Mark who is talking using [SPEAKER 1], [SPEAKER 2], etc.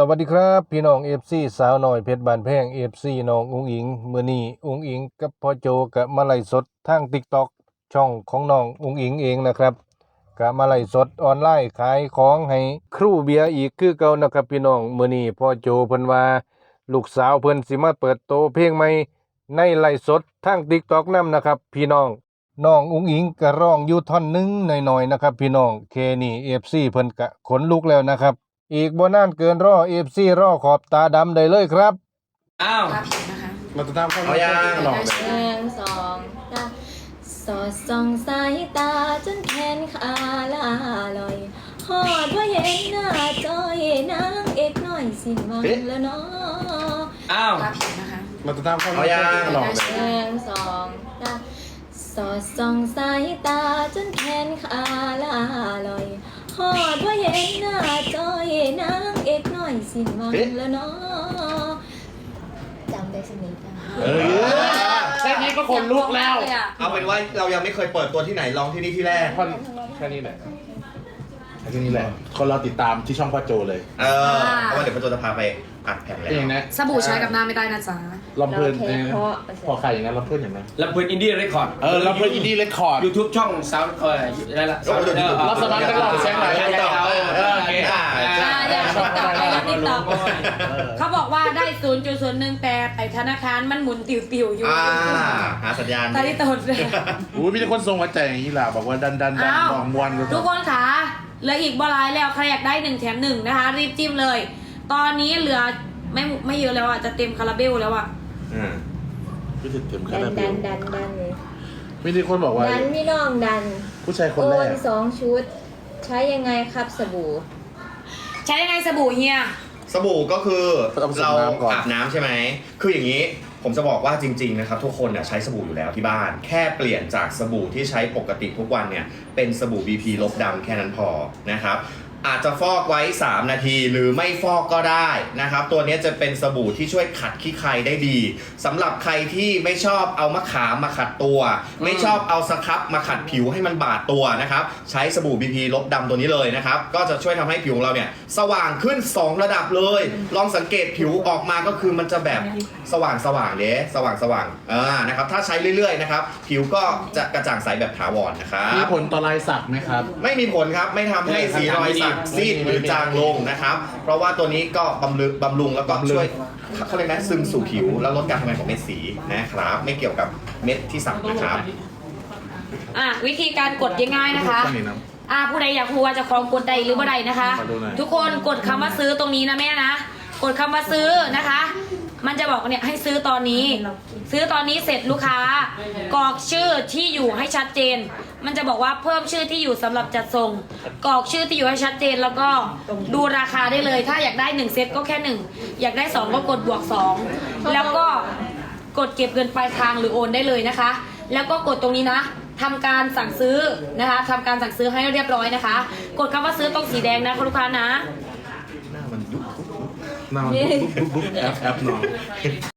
[SPEAKER 1] สวัสดีครับพี่น้อง FC สาวน้อยเพชรบานแพง FC น้องอุงอิงมื้อนี้อุงอิงกับพ่อโจกับมาไล่สดทาง TikTok ช่องของน้องอุงอิงเองนะครับกับมาไล่สดออนไลน์ขายของให้ครูเบียร์อีกคือเก่านะครับพี่น้องมื้อนี้พ่อโจเพิ่นว่า ลูกสาวเพิ่นสิมาเปิดโตเพลงใหม่ในไล่สดทาง TikTok นํนะครับ พี่น้องน้องอุงอิงก็ร้องอยู่ท่อนหนึงหน่อยๆนะครับ พี่น้องเคนี่ FC เพิ่นกะขนลุกแล้วนะครับ อีกบ่นานเกินรอ FC รอขอบตาดำได้เลยครับ
[SPEAKER 2] อ้าว
[SPEAKER 3] ภาพผิดนะคะ
[SPEAKER 4] มาตามเข้า
[SPEAKER 2] เอายัง
[SPEAKER 4] หลอกเลย
[SPEAKER 3] หนึ่งสองสามสอดส่องสายตาจนแขนขาลาลอยหอดว่าเห็นหน้าจอยนางเอกน้อยสิ้นหวังแล้วเนาะ
[SPEAKER 2] อ้าว
[SPEAKER 3] ภาพผิดนะคะ
[SPEAKER 4] มาตามเข้า
[SPEAKER 2] เอายัง
[SPEAKER 4] หลอกเลย
[SPEAKER 3] หนึ่งสองสามสอดส่องสายตาจนแขนขาลาลอย สิ้นหวังแล้วเนาะจำได้สนิทจัง
[SPEAKER 4] เออแค่นี้ก็คนลุกแล้ว
[SPEAKER 2] เอาเป็นว่าเรายังไม่เคยเปิดตัวที่ไหนลองที่นี่ที่แรก
[SPEAKER 4] ท่อนแค่นี้แหละแค่นี้แหละ คนเราติดตามที่ช่องพ่อโจเลย
[SPEAKER 2] เออเพราะว่าเดี๋ยวพระโจจะพาไปอัดแผ่นแล้ว
[SPEAKER 4] เองนะ
[SPEAKER 5] สบู่ใช้กับหน้าไม่ได้นะจ๊ะ
[SPEAKER 4] ลำเพลินเองนะพอใครอย่างนั้นลำเพลินอย่างนั้น
[SPEAKER 6] ลำเพลินอินดี้เรคคอร์ด
[SPEAKER 4] เออลำเพลินอินดี้เรคคอร์ด
[SPEAKER 6] ยูทูบช่องซาวเอออะไรละ
[SPEAKER 4] รับสมัครนักร้องแซงไหน
[SPEAKER 6] ใช่ใช่เอาเออโอเค
[SPEAKER 2] อ่า
[SPEAKER 5] อ่า เดี๋ยวติ๊กต็อกไปแล้วติ๊กต็อกเขาบอกว่าได้ศูนย์จุดศูนย์หนึ่งแต่ไอธนาคารมันหมุนติวๆอยู่
[SPEAKER 2] อ่าหาสัญญาณ
[SPEAKER 5] ตอนที่ตนเลย
[SPEAKER 4] โอ้ยมีแต่คนส่งมาใจอย่างนี้ล่ะบอกว่าดันดันดัน
[SPEAKER 5] อ้าว
[SPEAKER 4] ลองมวนกัน
[SPEAKER 5] ทุกคนค่ะเหลืออีกบอลายแล้วใครอยากได้หนึ่งแถมหนึ่งนะคะ รีบจิ้มเลย ตอนนี้เหลือไม่ไม่เยอะแล้วอะจะเต็มคาราเบลแล้วอะ
[SPEAKER 2] อืม
[SPEAKER 4] พี่ถึงเต็มข
[SPEAKER 3] ดั
[SPEAKER 4] นาด
[SPEAKER 3] น
[SPEAKER 4] นี้
[SPEAKER 3] ดันดันดัน
[SPEAKER 4] มีแต่คนบอกว่า
[SPEAKER 3] ดันพี่น้องดัน
[SPEAKER 4] ผู้ชายคน
[SPEAKER 3] โอ
[SPEAKER 4] แร
[SPEAKER 3] น
[SPEAKER 4] ก
[SPEAKER 3] สองชุด ใช้ยังไงครับสบู่
[SPEAKER 5] ใช้ยังไงสบู่เฮีย
[SPEAKER 2] สบู่ก็คือ
[SPEAKER 4] ต้องผสม
[SPEAKER 2] เรา
[SPEAKER 4] น้ำก่อน
[SPEAKER 2] อาบน้ำใช่ไหม คืออย่างนี้ผมจะบอกว่าจริงๆนะครับทุกคนเนี่ยใช้สบู่อยู่แล้วที่บ้าน แค่เปลี่ยนจากสบู่ที่ใช้ปกติทุกวันเนี่ยเป็นสบู่ BP ลบดำแค่นั้นพอนะครับอาจจะฟอกไว้ 3 นาทีหรือไม่ฟอกก็ได้นะครับ ตัวนี้จะเป็นสบู่ที่ช่วยขัดขี้ใครได้ดีสำหรับใครที่ไม่ชอบเอามะขามมาขัดตัว ไม่ชอบเอาสครับมาขัดผิวให้มันบาดตัวนะครับ ใช้สบู่ BP ลบดำตัวนี้เลยนะครับ ก็จะช่วยทำให้ผิวของเราเนี่ย สว่างขึ้น 2 ระดับเลย ลองสังเกตผิวออกมาก็คือมันจะแบบสว่างสว่างเด้สว่างสว่างอ่านะครับถ้าใช้เรื่อยๆนะครับผิวก็จะกระจ่างใสแบบถาวรนะครับ
[SPEAKER 4] มีผลต่อลายสักไหมครับ
[SPEAKER 2] ไม่มีผลครับไม่ทำให้สีรอยสักซีดหรือจางลงนะครับ เพราะว่าตัวนี้ก็บำรุงบำรุงแล้วก็
[SPEAKER 4] บำรุง
[SPEAKER 2] ช่วยเขาเรียกนะซึมสู่ผิวแล้วลดการทำงานของเม็ดสีนะครับ ไม่เกี่ยวกับเม็ดที่สักนะครับ
[SPEAKER 5] อะวิธีการกดง่ายๆนะคะ
[SPEAKER 4] ช่างนี้นะ
[SPEAKER 5] อ่าผู้ใดอยากรู้ว่าจะครองกดใดหรือบ่ใดนะคะ
[SPEAKER 4] มาดูหน่อย
[SPEAKER 5] ทุกคนกดคำว่าซื้อตรงนี้นะแม่นะ กดคำว่าซื้อนะคะ มันจะบอกเนี่ยให้ซื้อตอนนี้ ซื้อตอนนี้เสร็จลูกค้ากรอกชื่อที่อยู่ให้ชัดเจน มันจะบอกว่าเพิ่มชื่อที่อยู่สำหรับจัดส่งกรอกชื่อที่อยู่ให้ชัดเจน แล้วก็ดูราคาได้เลย ถ้าอยากได้หนึ่งเซตก็แค่หนึ่งอยากได้สองก็กดบวกสองแล้วก็กดเก็บเงินปลายทางหรือโอนได้เลยนะคะ แล้วก็กดตรงนี้นะทำการสั่งซื้อนะคะทำการสั่งซื้อให้เรียบร้อยนะคะ กดคำว่าซื้อตรงสีแดงนะคุณลูกค้านะ
[SPEAKER 2] หน้ามันยุบ
[SPEAKER 4] หน้ามันบุ๊บบุ๊บบุ๊บแอปแอปหนอ